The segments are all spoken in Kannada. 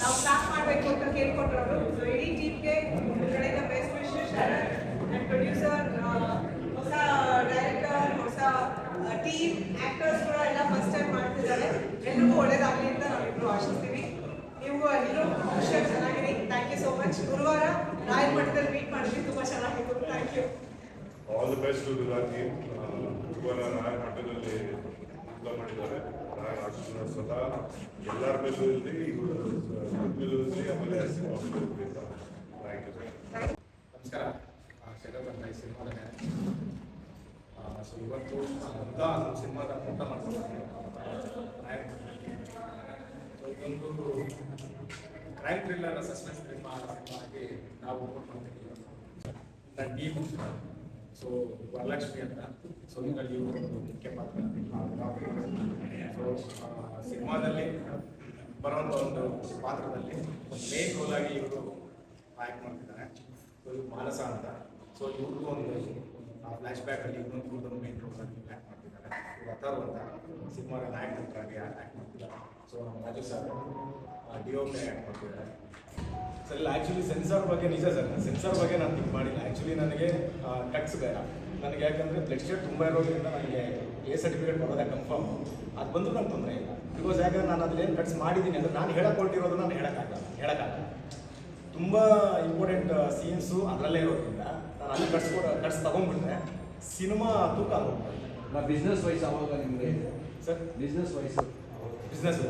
ನಾವು ಸ್ಟಾರ್ಟ್ ಮಾಡಬೇಕು ಅಂತ ಕೇಳ್ಕೊಟ್ರು ಸೊ ಇಡೀ ಟೀಮ್ಗೆ ಕಡೆಯಿಂದ ಬೆಸ್ಟ್ ವಿಶೇಷ್ ಆ್ಯಂಡ್ ಪ್ರೊಡ್ಯೂಸರ್ ಹೊಸ ಡೈರೆಕ್ಟರ್ ಹೊಸ ಟೀಮ್ ಆಕ್ಟರ್ಸ್ ಕೂಡ ಎಲ್ಲ ಫಸ್ಟ್ ಟೈಮ್ ಮಾಡ್ತಿದ್ದಾರೆ. ಎಲ್ರಿಗೂ ಒಳ್ಳೇದಾಗಲಿ ಅಂತ ನಾವಿಬ್ರು ಆಶಿಸ್ತೀವಿ. ನೀವು ಎಲ್ಲರೂ ಖುಷಿಯಾಗಿ ಚೆನ್ನಾಗಿರಿ. ಥ್ಯಾಂಕ್ ಯು ಸೋ ಮಚ್ ಗುರುವಾರ ರಾಯಲ್ ಮಠದಲ್ಲಿ ಮೀಟ್ ಮಾಡಿದ್ವಿ. ತುಂಬ ಚೆನ್ನಾಗಿತ್ತು. Thank you all the best the team ಗುರುವಾರ ರಾಯಲ್ ಮಠದಲ್ಲಿ ಮಾಡಿದ್ದಾರೆ. ಆರ್ಟಿಸ್ಟ್ ಸ್ವತಃ ಎಲ್ಲರ ಮೇಲೂ ಇರಲಿ ಮೇಲೂ ಇರಲಿ ಆಮೇಲೆ ಥ್ಯಾಂಕ್ ನಮಸ್ಕಾರ ಸಿನಿಮಾದ ಊಟ ಮಾಡ್ಕೊಂಡು ಇದೊಂದು ಕ್ರೈಮ್ ಥ್ರಿಲ್ಲರ್ ಸಸ್ಪೆನ್ಸ್ ಸಿನಿಮಾ ಸಿನಿಮಾಗೆ ನಾವು ಮಾಡ್ತೀವಿ ನನ್ನ ಸೊ ವರಲಕ್ಷ್ಮಿ ಅಂತ. ಸೊ ಇವರು ಒಂದು ಮುಖ್ಯ ಪಾತ್ರ ಸೊ ಸಿನಿಮಾದಲ್ಲಿ ಬರೋಂಥ ಒಂದು ಪಾತ್ರದಲ್ಲಿ ಮೇನ್ ರೋಲ್ ಆಗಿ ಇವರು ಆ್ಯಕ್ಟ್ ಮಾಡ್ತಿದ್ದಾರೆ. ಸೊ ಮಾನಸ ಅಂತ. ಸೊ ಇವ್ರಿಗೂ ಒಂದು ಫ್ಲಾಶ್ ಬ್ಯಾಕ್ ಅಲ್ಲಿ ಇವ್ರದ್ದು ಮೇನ್ ರೋಲ್ ಆಗಿ ಆ್ಯಕ್ಟ್ ಮಾಡ್ತಿದ್ದಾರೆ. ಇವ್ರು ಅಂತ ಸಿನಿಮಾ ನಾಯಕ ನಟರಾಗಿ ಆ್ಯಕ್ಟ್ ಸೊ ನಮ್ಮ ರಾಜು ಸರ್ ಪಿ ಆ್ಯಕ್ಟ್ ಮಾಡ್ತಿದ್ದಾರೆ. ಸರ್ ಆ್ಯಕ್ಚುಲಿ ಸೆನ್ಸಾರ್ ಬಗ್ಗೆ ನಿಜ ಸರ್ ಸೆನ್ಸಾರ್ ಬಗ್ಗೆ ನಾನು ಥಿಂಕ್ ಮಾಡಿಲ್ಲ. ಆ್ಯಕ್ಚುಲಿ ನನಗೆ ಕಟ್ಸ್ ಬೇಡ. ನನಗೆ ಯಾಕಂದರೆ ಬ್ಲಡ್ ಶೇಡ್ ತುಂಬ ಇರೋದ್ರಿಂದ ನನಗೆ ಎ ಸರ್ಟಿಫಿಕೇಟ್ ಬರೋದೇ ಕನ್ಫರ್ಮ್ ಅದು ಬಂದರೂ ನಂಗೆ ತೊಂದರೆ ಇಲ್ಲ. ಬಿಕಾಸ್ ಯಾಕಂದ್ರೆ ನಾನು ಅದ್ರಲ್ಲಿ ಕಟ್ಸ್ ಮಾಡಿದ್ದೀನಿ ಅಂದರೆ ನಾನು ಹೇಳಕ್ಕೊಟ್ಟಿರೋದು ನಾನು ಹೇಳೋಕ್ಕಾಗಲ್ಲ. ಹೇಳೋಕ್ಕಾಗಲ್ಲ. ತುಂಬ ಇಂಪಾರ್ಟೆಂಟ್ ಸೀನ್ಸು ಅದರಲ್ಲೇ ಇರೋದ್ರಿಂದ ನಾನು ಅಲ್ಲಿ ಕಟ್ಸ್ ಕಟ್ಸ್ ತೊಗೊಂಡ್ಬಿಟ್ರೆ ಸಿನಿಮಾ ತೂಕ ಆಗೋಗ್ಬಿಡುತ್ತೆ ಬಿಸ್ನೆಸ್ ವೈಸ್ ಅವಾಗ ನಿಮಗೆ ಸರ್ ಬಿಸ್ನೆಸ್ ವೈಸ್ ಬಿಸ್ನೆಸ್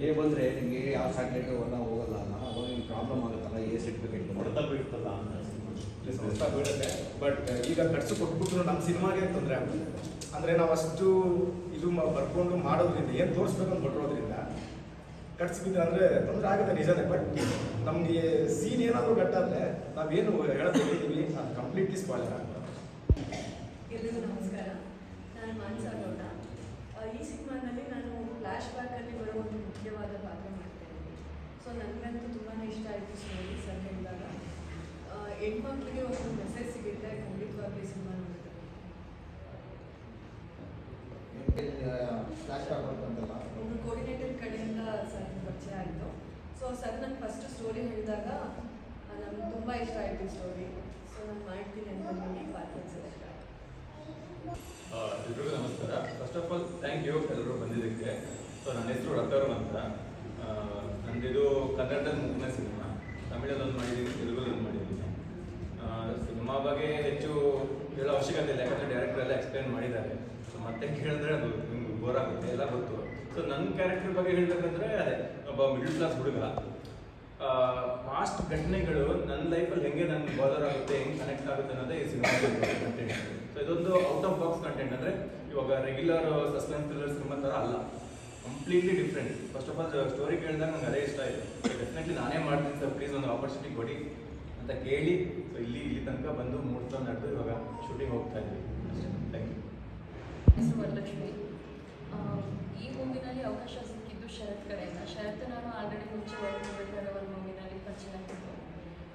ಏ ಬಂದರೆ ನಿಮಗೆ ಯಾವ ಸ್ಯಾಟಲೈಟ್ ಒನ್ನ ಹೋಗಲ್ಲ ಅಲ್ಲ? ಅವಾಗ ನಿಮ್ಗೆ ಪ್ರಾಬ್ಲಮ್ ಆಗುತ್ತಲ್ಲ ಎ ಸರ್ಟಿಫಿಕೇಟ್ ಹೊಡೆತ ಬೀಳ್ತಲ್ಲ ಅಂತ. ಸಂಸ್ಥೆ ಬೀಳುತ್ತೆ. ಬಟ್ ಈಗ ಕಟ್ಸು ಕೊಟ್ಬಿಟ್ರು ನಮ್ಮ ಸಿನಿಮಾಗೆ ತೊಂದರೆ ಆಗುತ್ತೆ. ಅಂದರೆ ನಾವು ಅಷ್ಟು ಇದು ಮ- ಬರ್ಕೊಂಡು ಮಾಡೋದ್ರಿಂದ ಏನು ತೋರಿಸ್ಬೇಕಂತ ಅಂತ ಹೊರಟೋದ್ರಿಂದ ಖರ್ಚು ಬಿದ್ದು ಅಂದರೆ ತೊಂದರೆ ಆಗುತ್ತೆ ನಿಜನೇ. ಬಟ್ ನಮಗೆ ಸೀನ್ ಏನಾದರೂ ಕಟ್ಟಾದ್ರೆ ನಾವೇನು ಹೇಳ್ತಿದ್ದೀವಿ ಅದು ಕಂಪ್ಲೀಟ್ಲಿ ಸ್ಪಾಯ್ಲರ್ ಆಗುತ್ತೆ ಎಲ್ರಿಗೂ ನಮಸ್ಕಾರ. ನಾನು ಮಾನ್ಸಾ ಗೌಡ. ಈ ಸಿನಿಮಾದಲ್ಲಿ ನಾನು ಫ್ಲ್ಯಾಶ್ ಬ್ಯಾಕಲ್ಲಿ ಬರೋ ಒಂದು ಮುಖ್ಯವಾದ ಪಾತ್ರ ಮಾಡ್ತೇನೆ ಸೊ ನನಗಂತೂ ತುಂಬಾ ಇಷ್ಟ ಆಯಿತು ಸ್ಟೋರಿ ಸರ್ ಹೇಳಿದಾಗ ಹೆಣ್ಮಕ್ಳಿಗೆ ಒಂದು ಮೆಸೇಜ್ ಸಿಗುತ್ತೆ ಖಂಡಿತವಾಗ್ಲೂ ಈ ಸಿನಿಮಾ ನೋಡಿದ್ರೆ ಒಬ್ಬರು ಕೋರ್ಡಿನೇಟರ್ ಕಡೆಯಿಂದ ಸರ್ ಪರಿಚಯ ಆಯಿತು. ಸೊ ಸರ್ ನಾನು ಫಸ್ಟ್ ಸ್ಟೋರಿ ಹೇಳಿದಾಗ ನನಗೆ ತುಂಬ ಇಷ್ಟ ಆಯಿತು ಸ್ಟೋರಿ ಸೊ ನಾನು ಮಾಡ್ತೀನಿ ಅಂತ ನನಗೆ ಪಾತ್ರ ಇಷ್ಟ ಆಯಿತು ಎಲ್ರಿಗೂ ನಮಸ್ಕಾರ. First of all thank you ಎಲ್ಲರೂ ಬಂದಿದ್ದಕ್ಕೆ. ಸೊ ನನ್ನ ಹೆಸರು ರತವರ್ಮ ಅಂತ. ನಂದಿದು ಕನ್ನಡದ ಮೂರನೇ ಸಿನಿಮಾ. ತಮಿಳದೊಂದು ಮಾಡಿದ್ದೀನಿ ತೆಲುಗದೊಂದು ಮಾಡಿದ್ದೀನಿ. ಸಿನಿಮಾ ಬಗ್ಗೆ ಹೆಚ್ಚು ಹೇಳೋ ಅವಶ್ಯಕತೆ ಇಲ್ಲ, ಯಾಕಂದರೆ ಡೈರೆಕ್ಟರ್ ಎಲ್ಲ ಎಕ್ಸ್ಪ್ಲೈನ್ ಮಾಡಿದ್ದಾರೆ. ಸೊ ಮತ್ತೆ ಕೇಳಿದ್ರೆ ಅದು ನಿಮ್ಗೆ ಬೋರ್ ಆಗುತ್ತೆ, ಎಲ್ಲ ಗೊತ್ತು. ಸೊ ನನ್ನ ಕ್ಯಾರೆಕ್ಟರ್ ಬಗ್ಗೆ ಹೇಳಬೇಕಂದ್ರೆ, ಅದೇ, ಒಬ್ಬ ಮಿಡ್ಲ್ ಕ್ಲಾಸ್ ಹುಡುಗ. ಪಾಸ್ಟ್ ಘಟನೆಗಳು ನನ್ನ ಲೈಫಲ್ಲಿ ಹೆಂಗೆ ನನ್ಗೆ ಬಾದರ್ ಆಗುತ್ತೆ, ಹೆಂಗೆ ಕನೆಕ್ಟ್ ಆಗುತ್ತೆ ಅನ್ನೋದೇ ಈ ಸಿನಿಮಾ ಕಂಟೆಂಟ್ ಸೊ ಇದೊಂದು ಔಟ್ ಆಫ್ ಬಾಕ್ಸ್ ಕಂಟೆಂಟ್ ಅಂದರೆ ಇವಾಗ ರೆಗ್ಯುಲರ್ ಸಸ್ಪೆನ್ಸ್ ಥ್ರಿಲ್ಲರ್ ಸಿನಿಮಾ ಥರ ಅಲ್ಲ. Completely different first of all story ಕೇಳಿದಾಗ ನಂಗೆ ಅದೇ ಇಷ್ಟ ಆಯಿತು. ಡೆಫಿನೆಟ್ಲಿ ನಾನೇ ಮಾಡ್ತೀನಿ ಸರ್ ಪ್ಲೀಸ್ ಒಂದು ಆಪರ್ಚುನಿಟಿ ಕೊಡಿ ಅಂತ ಕೇಳಿ ಸೊ ಇಲ್ಲಿ ಇಲ್ಲಿ ತನಕ ಬಂದು ಮೂಡ್ತಾ ನಡೆದು ಇವಾಗ ಶೂಟಿಂಗ್ ಹೋಗ್ತಾ ಇದ್ವಿ ಥ್ಯಾಂಕ್ ಯು ಈ ಮೂವಿನಲ್ಲಿ ಅವಕಾಶ ಸಿಕ್ಕಿದ್ದು ಶರತ್ ಕಡೆಯಿಂದ ಶರತ್ ನಾನು ಆಲ್ರೆಡಿ ಮುಂಚೆ ವರ್ಕ್ ಒಂದು ಪರಿಚಯ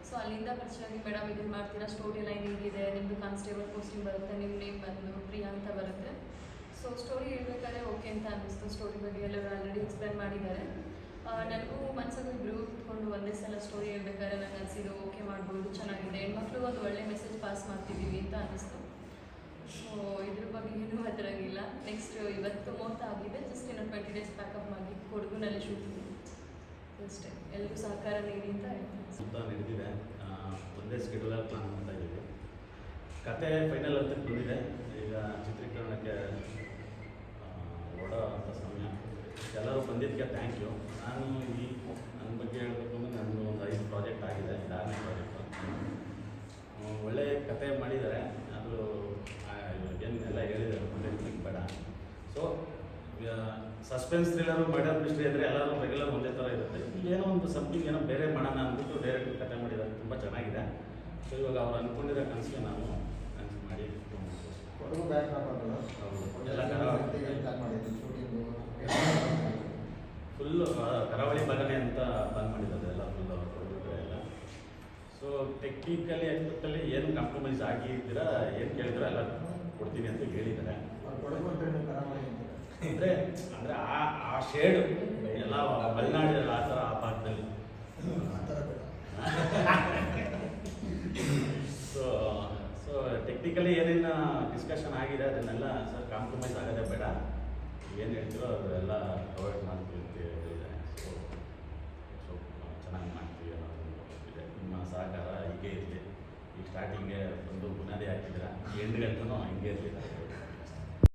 ಸೊ ಅಲ್ಲಿಂದ ಪರಿಚಯ ಆಗಿ ಮೇಡಮ್ ಇದನ್ನು ಮಾಡ್ತೀರಾ? ಸ್ಟೋರಿ ಲೈನ್ ಹೀಗಿದೆ ನಿಮ್ಮದು ಕಾನ್ಸ್ಟೇಬಲ್ ಪೋಸ್ಟಿಂಗ್ ಬರುತ್ತೆ ನಿಮ್ಮ ನೇಮ್ ಬಂದು, ಪ್ರಿಯಾ ಅಂತ ಬರುತ್ತೆ. ಸೊ ಸ್ಟೋರಿ ಹೇಳ್ಬೇಕಾದ್ರೆ ಓಕೆ ಅಂತ ಅನ್ನಿಸ್ತು ಸ್ಟೋರಿ ಬಗ್ಗೆ ಎಲ್ಲರೂ ಆಲ್ರೆಡಿ ಎಕ್ಸ್ಪ್ಲೈನ್ ಮಾಡಿದ್ದಾರೆ. ನನಗೂ ಮನಸ್ಸಲ್ಲಿ ಇಬ್ಬರು ಕೂತ್ಕೊಂಡು ಒಂದೇ ಸಲ ಸ್ಟೋರಿ ಹೇಳ್ಬೇಕಾದ್ರೆ ನಂಗೆ ಅನಿಸಿದ್ದು ಓಕೆ ಮಾಡ್ಬೋದು, ಚೆನ್ನಾಗಿದೆ. ಹೆಣ್ಮಕ್ಳು ಒಂದು ಒಳ್ಳೆ ಮೆಸೇಜ್ ಪಾಸ್ ಮಾಡ್ತಿದ್ದೀವಿ ಅಂತ ಅನ್ನಿಸ್ತು ಸೊ ಇದ್ರ ಬಗ್ಗೆ ಏನೂ ಅದರಾಗಿಲ್ಲ ನೆಕ್ಸ್ಟ್ ಇವತ್ತು ಮುಹೂರ್ತ ಆಗಿದೆ. ಜಸ್ಟ್ ಇನ್ನೊಂದು ಟ್ವೆಂಟಿ ಡೇಸ್ ಪ್ಯಾಕಪ್ ಮಾಡಿ ಕೊಡಗುನಲ್ಲಿ ಶೂಟಿಂಗ್ ಅಷ್ಟೇ. ಎಲ್ಲರೂ ಸಹಕಾರ ನೀಡಿ ಅಂತ ಹೇಳ್ತೀನಿ. ಸುತ್ತ ನಡೆದಿದೆ. ಒಂದೇ ಸ್ಕೆಡ್ಯೂಲರ್ ಪ್ಲಾನ್ ಮಾಡ್ತಾ ಇದ್ದೀವಿ. ಕತೆ ಫೈನಲ್ ಅಂತ ಬಂದಿದೆ. ಈಗ ಚಿತ್ರೀಕರಣಕ್ಕೆ ಓಡೋವಂಥ ಸಮಯ. ಎಲ್ಲರೂ ಬಂದಿದ್ದಕ್ಕೆ ಥ್ಯಾಂಕ್ ಯು ನಾನು ಈ ನನ್ನ ಬಗ್ಗೆ ಹೇಳಬೇಕು ಅಂದರೆ ನಂದು ಒಂದು ಐದು ಪ್ರಾಜೆಕ್ಟ್ ಆಗಿದೆ ಇದಾರನೇ ಪ್ರಾಜೆಕ್ಟ್ ಒಳ್ಳೆ ಕತೆ ಮಾಡಿದ್ದಾರೆ. ಅದು ಏನು ಎಲ್ಲ ಹೇಳಿದ್ದಾರೆ ಒಳ್ಳೆ ಬೇಡ so suspense thriller murder mystery ಅಂದರೆ ಎಲ್ಲರೂ ರೆಗ್ಯುಲರ್ ಒಂದೇ ಥರ ಇರುತ್ತೆ. ಇಲ್ಲಿ ಏನೋ ಒಂದು ಸಮಥಿಂಗ್ ಏನೋ ಬೇರೆ ಮಾಡೋಣ ಅಂದ್ಬಿಟ್ಟು ಡೈರೆಕ್ಟ್ ಕತೆ ಮಾಡಿದ್ದಾರೆ. ತುಂಬ ಚೆನ್ನಾಗಿದೆ. ಸೊ ಇವಾಗ ಅವ್ರು ಅಂದ್ಕೊಂಡಿರೋ ಕನಸಿಗೆ ನಾನು ಕನಸು ಮಾಡಿ ಫುಲ್ಲು ಕರಾವಳಿ ಭಾಗನೇ ಅಂತ ಬಂದ್ ಮಾಡಿದ್ದಾರೆ ಎಲ್ಲ ಫುಲ್ ಕೊಡಬೇಕು ಎಲ್ಲ. ಸೊ ಟೆಕ್ನಿಕಲಿ ಎಕ್ಸ್ಪೆಕ್ಟಲ್ಲಿ ಏನು ಕಾಂಪ್ರಮೈಸ್ ಆಗಿದ್ದೀರಾ ಏನು ಕೇಳಿದ್ರೆ ಎಲ್ಲ ಕೊಡ್ತೀನಿ ಅಂತ ಹೇಳಿದ್ದಾರೆ. ಅಂದ್ರೆ ಅಂದ್ರೆ ಆ ಆ ಶೇಡು ಎಲ್ಲ ಮಲೆನಾಡಿನ ಆ ಥರ ಆ ಭಾಗದಲ್ಲಿ. ಸೊ ಸೊ ಟೆಕ್ನಿಕಲಿ ಏನೇನು ಡಿಸ್ಕಷನ್ ಆಗಿದೆ ಅದನ್ನೆಲ್ಲ ಸರ್ ಕಾಂಪ್ರಮೈಸ್ ಆಗೋದೇ ಬೇಡ. ಏನು ಹೇಳ್ತೀರೋ ಅದೆಲ್ಲ ಪ್ರೊವೈಡ್ ಮಾಡ್ತೀವಿ ಅಂತ ಸೊ ಚೆನ್ನಾಗಿ ಮಾಡ್ತೀವಿ ಅನ್ನೋದು ಇದೆ. ನಿಮ್ಮ ಸಹಕಾರ ಹೀಗೆ ಇರಲಿ. ಈಗ ಸ್ಟಾರ್ಟಿಂಗೆ ಒಂದು ಬುನಾದಿ ಹಾಕಿದ್ರೆ ಎಂಟು ಗಂಟೆನೂ ಹಂಗೆ ಇರಲಿಲ್ಲ